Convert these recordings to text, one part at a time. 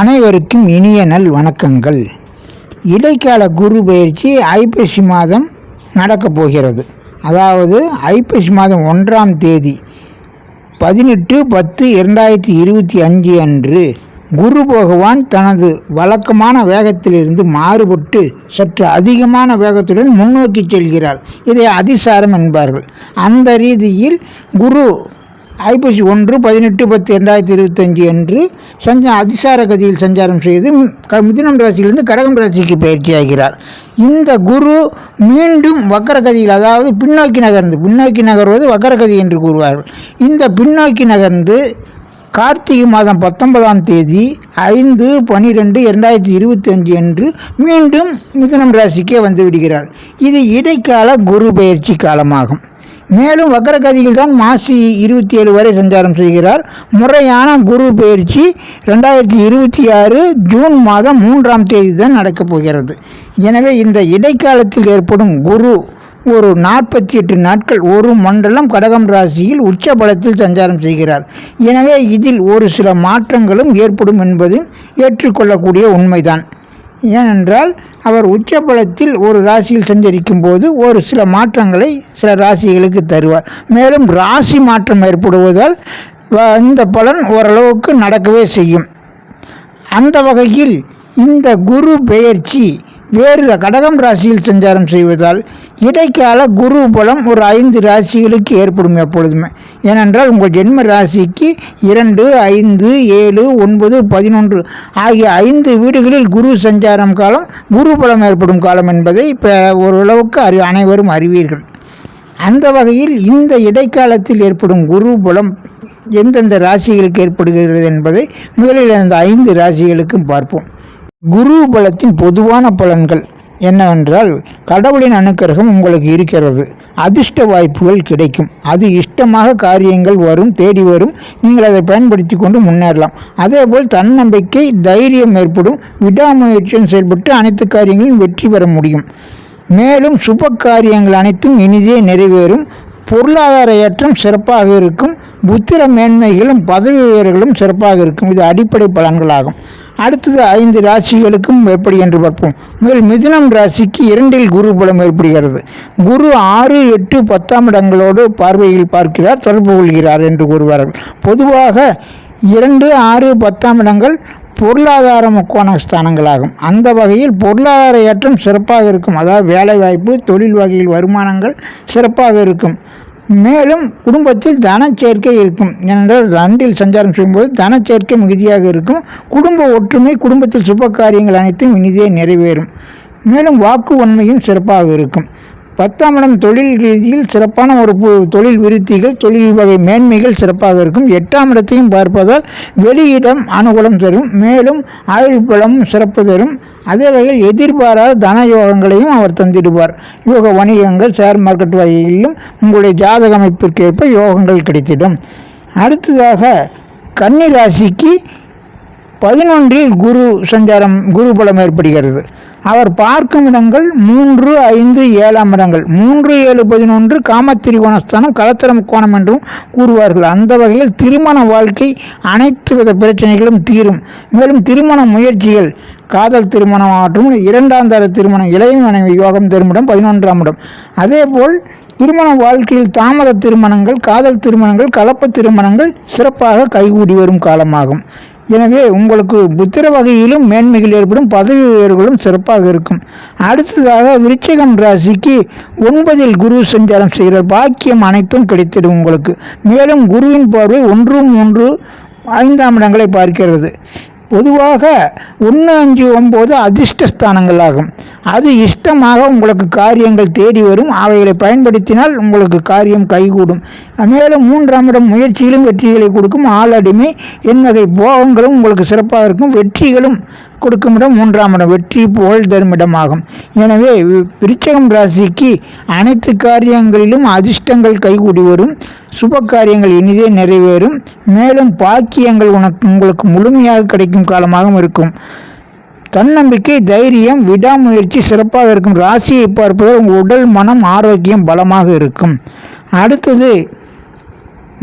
அனைவருக்கும் இனிய நல் வணக்கங்கள். இடைக்கால குரு பயிற்சி ஐப்பசி மாதம் நடக்கப் போகிறது. அதாவது ஐப்பசி மாதம் ஒன்றாம் தேதி பதினெட்டு பத்து இரண்டாயிரத்தி இருபத்தி அஞ்சு அன்று குரு பகவான் தனது வழக்கமான வேகத்திலிருந்து மாறுபட்டு சற்று அதிகமான வேகத்துடன் முன்னோக்கி செல்கிறார். இதை அதிசாரம் என்பார்கள். அந்த ரீதியில் குரு ஐப்பசி ஒன்று பதினெட்டு பத்து ரெண்டாயிரத்தி இருபத்தஞ்சு அன்று சஞ்ச அதிசார கதியில் சஞ்சாரம் செய்து க மிதுனம் ராசியிலிருந்து கடகம் ராசிக்கு பயிற்சியாகிறார் இந்த குரு மீண்டும் வக்கரகதியில் அதாவது பின்னோக்கி நகர்ந்து பின்னோக்கி நகர்வது வக்கரகதி என்று கூறுவார்கள். இந்த பின்னோக்கி நகர்ந்து கார்த்திகை மாதம் பத்தொன்பதாம் தேதி ஐந்து பனிரெண்டு இரண்டாயிரத்தி இருபத்தி அஞ்சு அன்று மீண்டும் மிதுனம் ராசிக்கே வந்து விடுகிறார். இது இடைக்கால குரு பயிற்சி காலமாகும். மேலும் வக்கரகதியில் தான் மாசி இருபத்தி ஏழு வரை சஞ்சாரம் செய்கிறார். முறையான குரு பயிற்சி ரெண்டாயிரத்தி இருபத்தி ஆறு ஜூன் மாதம் மூன்றாம் தேதி தான் நடக்கப் போகிறது. எனவே இந்த இடைக்காலத்தில் ஏற்படும் குரு ஒரு நாற்பத்தி எட்டு நாட்கள் ஒரு மண்டலம் கடகம் ராசியில் உச்ச பலத்தில் சஞ்சாரம் செய்கிறார். எனவே இதில் ஒரு சில மாற்றங்களும் ஏற்படும் என்பது ஏற்றுக்கொள்ளக்கூடிய உண்மைதான். ஏனென்றால் அவர் உச்ச பலத்தில் ஒரு ராசியில் சஞ்சரிக்கும் போது ஒரு சில மாற்றங்களை சில ராசிகளுக்கு தருவார். மேலும் ராசி மாற்றம் ஏற்படுவதால் வ- இந்த பலன் ஓரளவுக்கு நடக்கவே செய்யும். அந்த வகையில் இந்த குரு பெயர்ச்சி வேறு கடகம் ராசியில் சஞ்சாரம் செய்வதால் இடைக்கால குரு பலம் ஒரு ஐந்து ராசிகளுக்கு ஏற்படும் எப்பொழுதுமே. ஏனென்றால் உங்கள் ஜென்ம ராசிக்கு இரண்டு ஐந்து ஏழு ஒன்பது பதினொன்று ஆகிய ஐந்து வீடுகளில் குரு சஞ்சாரம் காலம் குரு பலம் ஏற்படும் காலம் என்பதை இப்போ ஓரளவுக்கு அறி அனைவரும் அறிவீர்கள். அந்த வகையில் இந்த இடைக்காலத்தில் ஏற்படும் குரு பலம் எந்தெந்த ராசிகளுக்கு ஏற்படுகிறது என்பதை முதலில் அந்த ஐந்து ராசிகளுக்கும் பார்ப்போம். குரு பலத்தின் பொதுவான பலன்கள் என்னவென்றால் கடவுளின் அனுக்கிரகம் உங்களுக்கு இருக்கிறது. அதிர்ஷ்ட வாய்ப்புகள் கிடைக்கும். அது இஷ்டமாக காரியங்கள் வரும் தேடி வரும். நீங்கள் அதை பயன்படுத்தி கொண்டு முன்னேறலாம். அதேபோல் தன்னம்பிக்கை தைரியம் ஏற்படும். விடாமுயற்சியும் செயல்பட்டு அனைத்து காரியங்களும் வெற்றி பெற முடியும். மேலும் சுப காரியங்கள் அனைத்தும் இனிதே நிறைவேறும். பொருளாதார ஏற்றம் சிறப்பாக இருக்கும். புத்திர மேன்மைகளும் பதவி உயர்களும் சிறப்பாக இருக்கும். இது அடிப்படை பலன்களாகும். அடுத்தது ஐந்து ராசிகளுக்கும் எப்படி என்று பார்ப்போம். முதல் மிதுனம் ராசிக்கு இரண்டில் குரு பலம் ஏற்படுகிறது. குரு ஆறு எட்டு பத்தாம் இடங்களோடு பார்வையில் பார்க்கிறார் தொடர்பு கொள்கிறார் என்று கூறுவார்கள். பொதுவாக இரண்டு ஆறு பத்தாம் இடங்கள் பொருளாதார முக்கோண ஸ்தானங்களாகும் அந்த வகையில் பொருளாதார ஏற்றம் சிறப்பாக இருக்கும். அதாவது வேலைவாய்ப்பு தொழில் வகையில் வருமானங்கள் சிறப்பாக இருக்கும். மேலும் குடும்பத்தில் தனச்சேர்க்கை இருக்கும். ஏனென்றால் ரெண்டில் சஞ்சாரம் செய்யும்போது தனச்சேர்க்கை மிகுதியாக இருக்கும். குடும்ப ஒற்றுமை குடும்பத்தில் சுப காரியங்கள் அனைத்தும் இனிதே நிறைவேறும். மேலும் வாக்கு உண்மையும் சிறப்பாக இருக்கும். பத்தாம் இடம் தொழில் ரீதியில் சிறப்பான ஒரு பு- தொழில் விருத்திகள் தொழில் வகை மேன்மைகள் சிறப்பாக இருக்கும். எட்டாம் இடத்தையும் பார்ப்பதால் வெளியிடம் அனுகூலம் தரும். மேலும் ஆயுள் பலமும் சிறப்பு தரும். அதே வகையில் எதிர்பாராத தன யோகங்களையும் அவர் தந்திடுவார். யோக வணிகங்கள் ஷேர் மார்க்கெட் வகையிலும் உங்களுடைய ஜாதக அமைப்பிற்கேற்ப யோகங்கள் கிடைத்திடும். அடுத்ததாக கன்னி ராசிக்கு பதினொன்றில் குரு சஞ்சாரம் குரு பலம் ஏற்படுகிறது. அவர் பார்க்கும் இடங்கள் மூன்று ஐந்து ஏழாம் இடங்கள். மூன்று ஏழு பதினொன்று காமத்திரிகோணஸ்தானம் கலத்திரம் கோணம் என்றும் கூறுவார்கள். அந்த வகையில் திருமண வாழ்க்கை அனைத்து வித பிரச்சனைகளும் தீரும். மேலும் திருமண முயற்சிகள் காதல் திருமணம் மற்றும் இரண்டாம் தர திருமணம் இளைய மனைவி யோகம் திருமணம் பதினொன்றாம் இடம். அதேபோல் திருமண வாழ்க்கையில் தாமத திருமணங்கள் காதல் திருமணங்கள் கலப்பு திருமணங்கள் சிறப்பாக கைகூடி வரும் காலமாகும். எனவே உங்களுக்கு புத்திர வகையிலும் மேன்மைகள் ஏற்படும் பதவி உயர்வுகளும் சிறப்பாக இருக்கும். அடுத்ததாக விருச்சிகம் ராசிக்கு ஒன்பதில் குரு சஞ்சாரம் செய்கிற பாக்கியம் அனைத்தும் கிடைத்திடும் உங்களுக்கு. மேலும் குருவின் பார்வை ஒன்று மூன்று ஐந்தாம் இடங்களை பார்க்கிறது. பொதுவாக ஒன்று அஞ்சு ஒம்பது அதிர்ஷ்டஸ்தானங்கள் ஆகும் அது இஷ்டமாக உங்களுக்கு காரியங்கள் தேடி வரும். அவைகளை பயன்படுத்தினால் உங்களுக்கு காரியம் கைகூடும். மேலும் மூன்றாம் இடம் முயற்சியிலும் வெற்றிகளை கொடுக்கும் ஆளடிமை என் வகை போகங்களும் உங்களுக்கு சிறப்பாக இருக்கும். வெற்றிகளும் கொடுக்கும் இடம் மூன்றாம் இடம். வெற்றி புகழ் தரும் இடமாகும். எனவே விருச்சகம் ராசிக்கு அனைத்து காரியங்களிலும் அதிர்ஷ்டங்கள் கைகூடி வரும். சுப காரியங்கள் இனிதே நிறைவேறும். மேலும் பாக்கியங்கள் உனக்கு உங்களுக்கு முழுமையாக கிடைக்கும் காலமாகவும் இருக்கும். தன்னம்பிக்கை தைரியம் விடாமுயற்சி சிறப்பாக இருக்கும். ராசியை பார்ப்பதால் உங்கள் உடல் மனம் ஆரோக்கியம் பலமாக இருக்கும். அடுத்தது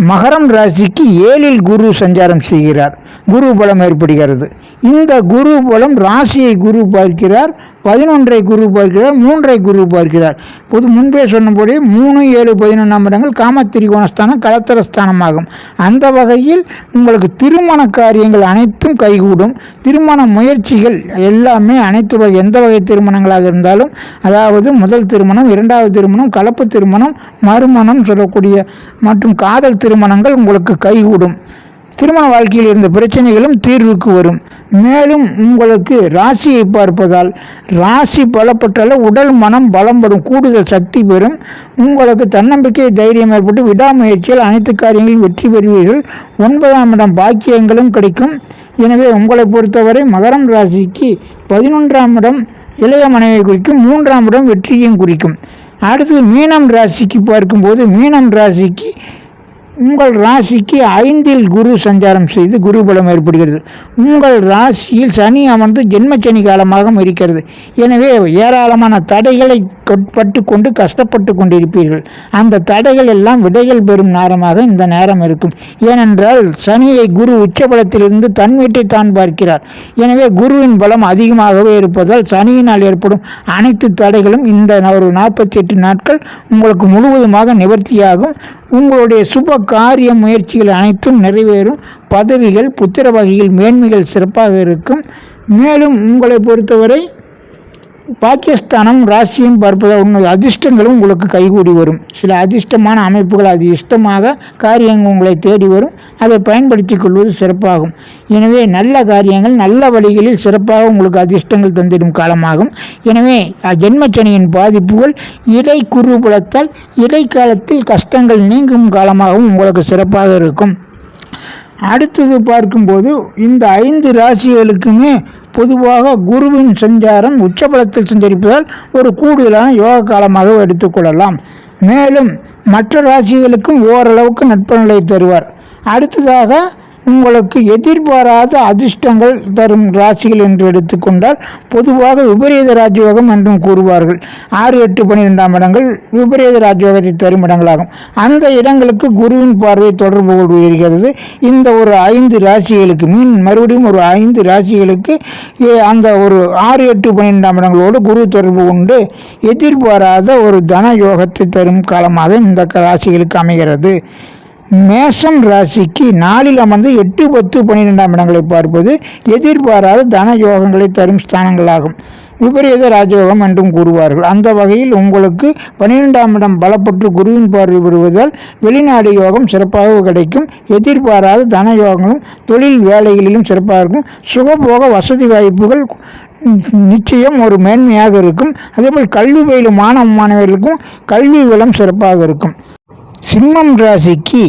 மகரம் ராசிக்கு ஏழில் குரு சஞ்சாரம் செய்கிறார். குரு பலம் ஏற்படுகிறது. இந்த குரு பலம் ராசியை குரு பார்க்கிறார் பதினொன்றை குரு பார்க்கிறார் மூன்றை குரு பார்க்கிறார். பொது முன்பே சொன்னபடி மூணு ஏழு பதினொன்றாம் இடங்கள் காமத்திரிகோணஸ்தானம் கலத்தரஸ்தானமாகும். அந்த வகையில் உங்களுக்கு திருமண காரியங்கள் அனைத்தும் கைகூடும். திருமண முயற்சிகள் எல்லாமே அனைத்து வகை எந்த வகை திருமணங்களாக இருந்தாலும் அதாவது முதல் திருமணம் இரண்டாவது திருமணம் கலப்பு திருமணம் மறுமணம் சொல்லக்கூடிய மற்றும் காதல் திருமணங்கள் உங்களுக்கு கைகூடும். திருமண வாழ்க்கையில் இருந்த பிரச்சனைகளும் தீர்வுக்கு வரும். மேலும் உங்களுக்கு ராசியை பார்ப்பதால் ராசி பலப்பட்டால உடல் மனம் பலம் பெறும் கூடுதல் சக்தி பெறும். உங்களுக்கு தன்னம்பிக்கை தைரியம் ஏற்பட்டு விடாமுயற்சியில் அனைத்து காரியங்களில் வெற்றி பெறுவீர்கள். ஒன்பதாம் இடம் பாக்கியங்களும் கிடைக்கும். எனவே உங்களை பொறுத்தவரை மகரம் ராசிக்கு பதினொன்றாம் இடம் இளைய மனைவியை குறிக்கும் மூன்றாம் இடம் வெற்றியும் குறிக்கும். அடுத்து மீனம் ராசிக்கு பார்க்கும்போது மீனம் ராசிக்கு உங்கள் ராசிக்கு ஐந்தில் குரு சஞ்சாரம் செய்து குரு பலம் ஏற்படுகிறது. உங்கள் ராசியில் சனி அமர்ந்து ஜென்மச்சனி காலமாகவும் இருக்கிறது. எனவே ஏராளமான தடைகளை பட்டு கொண்டு கஷ்டப்பட்டு கொண்டிருப்பீர்கள் அந்த தடைகள் எல்லாம் விடைகள் பெறும் நேரமாக இந்த நேரம் இருக்கும். ஏனென்றால் சனியை குரு உச்சபலத்திலிருந்து தன் வீட்டை தான் பார்க்கிறார். எனவே குருவின் பலம் அதிகமாகவே இருப்பதால் சனியினால் ஏற்படும் அனைத்து தடைகளும் இந்த ஒரு நாற்பத்தி எட்டு நாட்கள் உங்களுக்கு முழுவதுமாக நிவர்த்தியாகும். உங்களுடைய சுப காரிய முயற்சிகள் அனைத்தும் நிறைவேறும். பதவிகள் புத்திர வகையில் மேன்மைகள் சிறப்பாக இருக்கும். மேலும் உங்களை பொறுத்தவரை பாகிஸ்தானம் ராசியும் பார்ப்பதால் உண்மை. அதிர்ஷ்டங்களும் உங்களுக்கு கைகூடி வரும். சில அதிர்ஷ்டமான அமைப்புகள் அது இஷ்டமாக காரியங்கள் உங்களை தேடி வரும். அதை பயன்படுத்தி கொள்வது சிறப்பாகும். எனவே நல்ல காரியங்கள் நல்ல வழிகளில் சிறப்பாக உங்களுக்கு அதிர்ஷ்டங்கள் தந்திடும் காலமாகும். எனவே ஜென்மச்சனியின் பாதிப்புகள் இலை குறுபலத்தால் இடைக்காலத்தில் கஷ்டங்கள் நீங்கும் காலமாகவும் உங்களுக்கு சிறப்பாக இருக்கும். அடுத்தது பார்க்கும்போது இந்த ஐந்து ராசிகளுக்குமே பொதுவாக குருவின் சஞ்சாரம் உச்சபலத்தில் சஞ்சரிப்பதால் ஒரு கூடுதலான யோக காலமாக எடுத்துக்கொள்ளலாம் மேலும் மற்ற ராசிகளுக்கும் ஓரளவுக்கு நட்பநிலை தருவார். அடுத்ததாக உங்களுக்கு எதிர்பாராத அதிர்ஷ்டங்கள் தரும் ராசிகள் என்று எடுத்துக்கொண்டால் பொதுவாக விபரீத ராஜயோகம் என்றும் கூறுவார்கள். ஆறு எட்டு பன்னிரெண்டாம் இடங்கள் விபரீத ராஜயோகத்தை தரும் இடங்களாகும். அந்த இடங்களுக்கு குருவின் பார்வை தொடர்பு கொள்கிறது இந்த ஒரு ஐந்து ராசிகளுக்கு மீன் மறுபடியும் ஒரு ஐந்து ராசிகளுக்கு அந்த ஒரு ஆறு எட்டு பன்னிரெண்டாம் இடங்களோடு குரு தொடர்பு கொண்டு எதிர்பாராத ஒரு தன யோகத்தை தரும் காலமாக இந்த ராசிகளுக்கு அமைகிறது. மேசம் ராசிக்கு நாளில் அமர்ந்து எட்டு பத்து பன்னிரெண்டாம் இடங்களை பார்ப்பது எதிர்பாராத தன யோகங்களை தரும் ஸ்தானங்களாகும். விபரீத ராஜயோகம் என்றும் கூறுவார்கள். அந்த வகையில் உங்களுக்கு பன்னிரெண்டாம் இடம் பலப்பட்டு குருவின் பார்வை பெறுவதால் வெளிநாடு யோகம் சிறப்பாக கிடைக்கும். எதிர்பாராத தன யோகங்களும் தொழில் வேலைகளிலும் சிறப்பாக இருக்கும். சுகபோக வசதி வாய்ப்புகள் நிச்சயம் ஒரு மேன்மையாக இருக்கும். அதேபோல் கல்வி பயிலும் மாணவ மாணவர்களுக்கும் கல்வி வளம் சிறப்பாக இருக்கும். சிம்மம் ராசிக்கு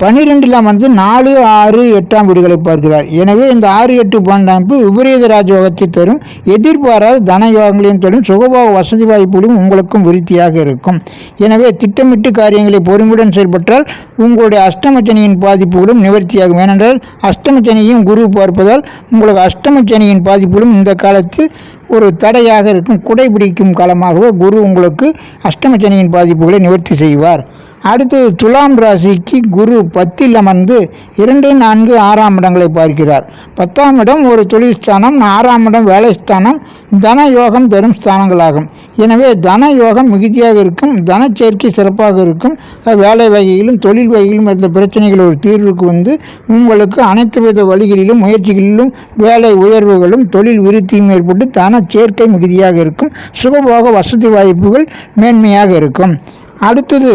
பன்னிரெண்டில் வந்து நாலு ஆறு எட்டாம் வீடுகளை பார்க்கிறார். எனவே இந்த ஆறு எட்டு பன்னெண்டாம் விபரீத ராஜயோகத்தை தரும். எதிர்பாராத தன யோகங்களையும் தரும். சுகபோக வசதி வாய்ப்புகளும் உங்களுக்கும் விருத்தியாக இருக்கும். எனவே திட்டமிட்டு காரியங்களை பொறுமையுடன் செயல்பட்டால் உங்களுடைய அஷ்டமச்சனியின் பாதிப்புகளும் நிவர்த்தியாகும். ஏனென்றால் அஷ்டமச்சனியும் குரு பார்ப்பதால் உங்களுக்கு அஷ்டமச்சனியின் பாதிப்புகளும் இந்த காலத்தில் ஒரு தடையாக இருக்கும். குடைபிடிக்கும் காலமாகவே குரு உங்களுக்கு அஷ்டமச்சனியின் பாதிப்புகளை நிவர்த்தி செய்வார். அடுத்து துலாம் ராசிக்கு குரு பத்தில் அமர்ந்து இரண்டு நான்கு ஆறாம் இடங்களை பார்க்கிறார். பத்தாம் இடம் ஒரு தொழில் ஸ்தானம் ஆறாம் இடம் வேலை ஸ்தானம் தன யோகம் தரும் ஸ்தானங்களாகும். எனவே தன யோகம் மிகுதியாக இருக்கும் தன சேர்க்கை சிறப்பாக இருக்கும். வேலை வகையிலும் தொழில் வகையிலும் இருந்த பிரச்சனைகள் ஒரு தீர்வுக்கு வந்து உங்களுக்கு அனைத்து வித வழிகளிலும் முயற்சிகளிலும் வேலை உயர்வுகளும் தொழில் விருத்தியும் ஏற்பட்டு தன சேர்க்கை மிகுதியாக இருக்கும். சுகபோக வசதி வாய்ப்புகள் மேன்மையாக இருக்கும். அடுத்தது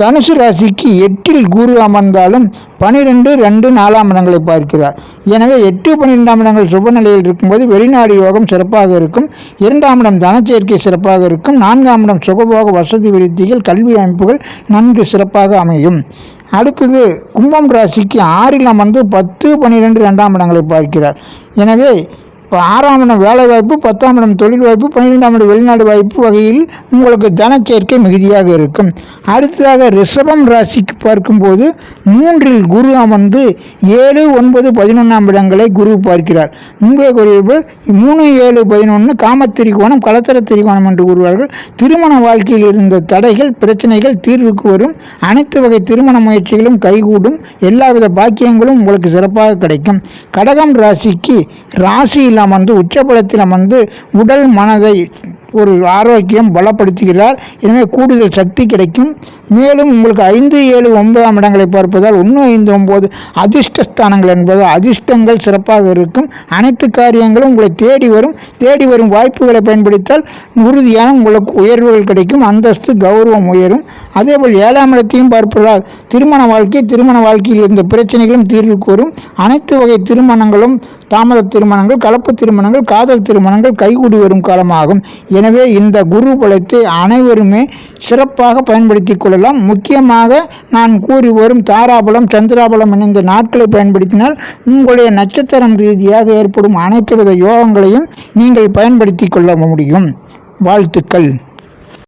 தனுசு ராசிக்கு எட்டில் குரு அமர்ந்தாலும் பனிரெண்டு ரெண்டு நாலாம் இடங்களை பார்க்கிறார். எனவே எட்டு பன்னிரெண்டாம் இடங்கள் சுபநிலையில் இருக்கும்போது வெளிநாடு யோகம் சிறப்பாக இருக்கும். இரண்டாம் இடம் தனச்சேர்க்கை சிறப்பாக இருக்கும். நான்காம் இடம் சுகபோக வசதி விருத்திகள் கல்வி அமைப்புகள் நன்கு சிறப்பாக அமையும். அடுத்தது கும்பம் ராசிக்கு ஆறில் அமர்ந்து பத்து பன்னிரெண்டு ரெண்டாம் இடங்களை பார்க்கிறார். எனவே இப்போ ஆறாம் இடம் வேலை வாய்ப்பு பத்தாம் இடம் தொழில் வாய்ப்பு பன்னிரெண்டாம் இடம் வெளிநாடு வாய்ப்பு வகையில் உங்களுக்கு தனச்சேர்க்கை மிகுதியாக இருக்கும். அடுத்ததாக ரிஷபம் ராசிக்கு பார்க்கும்போது மூன்றில் குரு அமர்ந்து ஏழு ஒன்பது பதினொன்றாம் இடங்களை குரு பார்க்கிறார். முன்பே கூறியது மூணு ஏழு பதினொன்று காமத்திரிகோணம் கலத்தர திரிகோணம் என்று கூறுவார்கள். திருமண வாழ்க்கையில் இருந்த தடைகள் பிரச்சனைகள் தீர்வுக்கு வரும். அனைத்து வகை திருமண முயற்சிகளும் கைகூடும். எல்லாவித பாக்கியங்களும் உங்களுக்கு சிறப்பாக கிடைக்கும். கடகம் ராசிக்கு ராசியில் அமர்ந்து உச்சபலத்தில் அமர்ந்து உடல் மனதை ஒரு ஆரோக்கியம் பலப்படுத்துகிறார். எனவே கூடுதல் சக்தி கிடைக்கும். மேலும் உங்களுக்கு ஐந்து ஏழு ஒன்பதாம் இடங்களை பார்ப்பதால் ஒன்று ஐந்து ஒம்பது அதிர்ஷ்டஸ்தானங்கள் என்பது அதிர்ஷ்டங்கள் சிறப்பாக இருக்கும். அனைத்து காரியங்களும் உங்களை தேடி வரும். தேடி வரும் வாய்ப்புகளை பயன்படுத்தால் உறுதியான உங்களுக்கு உயர்வுகள் கிடைக்கும். அந்தஸ்து கௌரவம் உயரும். அதேபோல் ஏழாம் இடத்தையும் பார்ப்பதால் திருமண வாழ்க்கை திருமண வாழ்க்கையில் இருந்த பிரச்சனைகளும் தீர்வுக்கு வரும் அனைத்து வகை திருமணங்களும் தாமத திருமணங்கள் கலப்பு திருமணங்கள் காதல் திருமணங்கள் கைகூடி வரும் காலமாகும். எனவே இந்த குரு பலத்தை அனைவருமே சிறப்பாக பயன்படுத்தி கொள்ளலாம். முக்கியமாக நான் கூறி வரும் தாராபலம் சந்திராபலம் இணைந்த நாட்களை பயன்படுத்தினால் உங்களுடைய நட்சத்திரம் ரீதியாக ஏற்படும் அனைத்து வித யோகங்களையும் நீங்கள் பயன்படுத்தி கொள்ள முடியும். வாழ்த்துக்கள்.